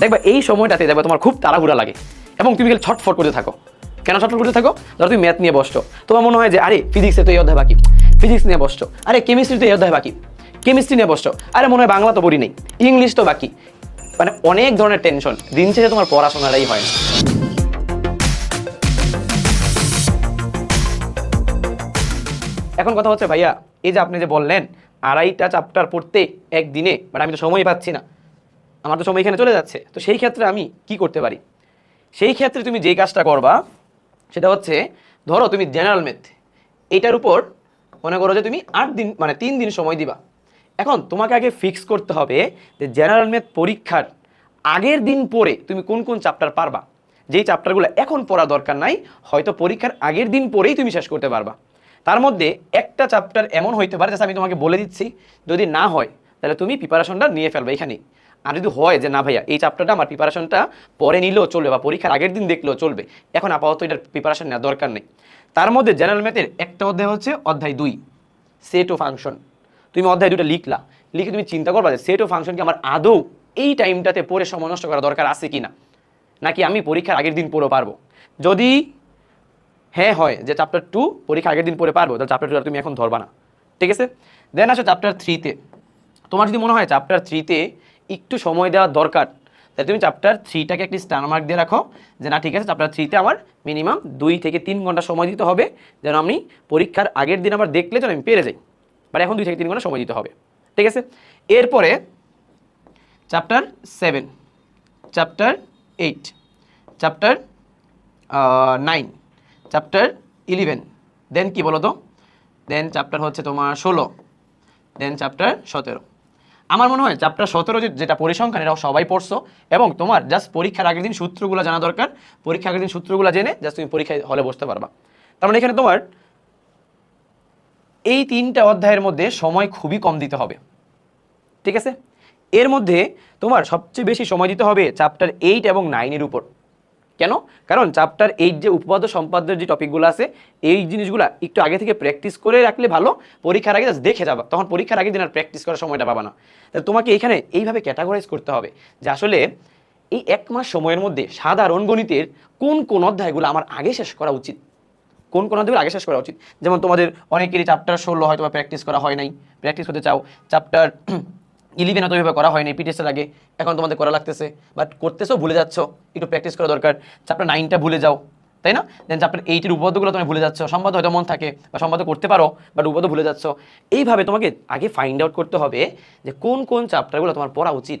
দেখবা এই সময়টাতে দেখবা তোমার খুব তাড়াহুড়া লাগে। এবং তুমি খালি ছটফট করতে থাকো। কেন ছটফট করতে থাকো? ধরো তুমি ম্যাথ নিয়ে বসছো। তোমার মনে হয় যে, আরে ফিজিক্সে তো এই অধ্যায় বাকি। ফিজিক্স নিয়ে বসছো। আরে কেমিস্ট্রি তো এই অধ্যায় বাকি। কেমিস্ট্রি নিয়ে বসছো। আরে, মনে হয় বাংলা তো পড়ি নেই। ইংলিশ তো বাকি। মানে অনেক ধরনের টেনশন দিন শেষে তোমার পড়াশোনাটাই হয় না। এখন কথা হচ্ছে, ভাইয়া, এই যে আপনি যে বললেন, আড়াইটা চ্যাপ্টার পড়তে একদিনে বাট আমি তো সময় পাচ্ছি না। আমার তো সময় এখানে চলে যাচ্ছে। তো সেই ক্ষেত্রে আমি কি করতে পারি? সেই ক্ষেত্রে তুমি যেই কাজটা করবা, সেটা হচ্ছে, ধরো তুমি জেনারেল ম্যাথ এইটার উপর মনে করো যে তুমি আট দিন মানে তিন দিন সময় দিবা। এখন তোমাকে আগে ফিক্স করতে হবে যে জেনারেল ম্যাথ পরীক্ষার আগের দিন পরে তুমি কোন কোন চ্যাপ্টার পারবা। যেই চ্যাপ্টারগুলো এখন পড়া দরকার নাই, হয়তো পরীক্ষার আগের দিন পরেই তুমি শেষ করতে পারবা। তার মধ্যে একটা চ্যাপ্টার এমন হইতে পারে যে আমি তোমাকে বলে দিচ্ছি, যদি না হয়, তাহলে তুমি প্রিপারেশনটা নিয়ে ফেলবে এখানেই। আর যদি হয় যে না ভাইয়া, এই চ্যাপ্টারটা আমার প্রিপারেশনটা পরে নিলেও চলবে বা পরীক্ষার আগের দিন দেখলেও চলবে, এখন আপাতত এটার প্রিপারেশন নেওয়ার দরকার নেই। তার মধ্যে জেনারেল ম্যাথের একটা অধ্যায় হচ্ছে অধ্যায় দুই সেট ও ফাংশন তুমি অধ্যায় দুটো লিখলা, লিখে তুমি চিন্তা করবা যে সেট ও ফাংশনকে আমার আদৌ এই টাইমটাতে পড়ে সময় নষ্ট করা দরকার আছে কি না নাকি আমি পরীক্ষার আগের দিন পড়ে পারব? যদি হ্যাঁ হয় যে চ্যাপ্টার টু পরীক্ষা আগের দিন পড়ে পারব, তাহলে চ্যাপ্টার টু তুমি এখন ধরবা না। ঠিক আছে? দেন আসো চ্যাপ্টার থ্রিতে তোমার যদি মনে হয় চ্যাপ্টার থ্রিতে একটু সময় দেওয়া দরকার। তাহলে তুমি চ্যাপ্টার থ্রিটাকে একটি স্টার মার্ক দিয়ে রাখো যে না, ঠিক আছে চ্যাপ্টার থ্রিতে আমার মিনিমাম দুই থেকে তিন ঘণ্টা সময় দিতে হবে। যেন আমি পরীক্ষার আগের দিন আবার দেখলে যেন আমি পেরে যাই। বাট এখন দুই থেকে তিন ঘণ্টা সময় দিতে হবে। ঠিক আছে? এরপরে chapter seven chapter eight chapter nine chapter eleven then কি বলো তো দেন চ্যাপ্টার হচ্ছে তোমার ষোলো দেন চ্যাপ্টার সতেরো। আমার মনে হয় চ্যাপ্টার সতেরো যেটা পরিসংখ্যান, এটাও সবাই পড়ছো। এবং তোমার জাস্ট পরীক্ষার আগের দিন সূত্রগুলো জানা দরকার। পরীক্ষার আগের দিন সূত্রগুলো জেনে জাস্ট তুমি পরীক্ষায় হলে বসতে পারবা। তার মানে এখানে তোমার এই তিনটা অধ্যায়ের মধ্যে সময় খুবই কম দিতে হবে। ঠিক আছে? এর মধ্যে তোমার সবচেয়ে বেশি সময় দিতে হবে চ্যাপ্টার এইট এবং নাইনের উপর। কেন? কারণ চ্যাপ্টার এইট যে উপপাদ্য সম্পাদ্যের যে টপিকগুলো আছে, এই জিনিসগুলো একটু আগে থেকে প্র্যাকটিস করে রাখলে ভালো, পরীক্ষার আগে দেখে যাবা। তখন পরীক্ষার আগে দিন আর প্র্যাকটিস করার সময়টা পাবা না। তাহলে তোমাকে এখানে এইভাবে ক্যাটাগরাইজ করতে হবে যে আসলে এই এক মাস সময়ের মধ্যে সাধারণ গণিতের কোন কোন অধ্যায়গুলো আমার আগে শেষ করা উচিত? কোন কোন অধ্যায়গুলো আগে শেষ করা উচিত? যেমন তোমাদের অনেকেরই চ্যাপ্টার ষোলো হয়তো বা প্র্যাকটিস করা হয় নাই। প্র্যাকটিস করতে চাও। চ্যাপ্টার ইলেভেন হয়তো এভাবে করা হয়নি পিটিএসের আগে। এখন তোমাদের করা লাগতেছে। বাট করতেছো, ভুলে যাচ্ছ। একটু প্র্যাকটিস করা দরকার। চ্যাপ্টার নাইনটা ভুলে যাও, তাই না? দেন চ্যাপ্টার এইটের উপপাদ্যগুলো তুমি ভুলে যাচ্ছ। সম্বাদ হয়তো মন থাকে বা সম্বাদ করতে পারো বাট উপপাদ্য ভুলে যাচ্ছ। এইভাবে তোমাকে আগে ফাইন্ড আউট করতে হবে যে কোন কোন চ্যাপ্টারগুলো তোমার পড়া উচিত।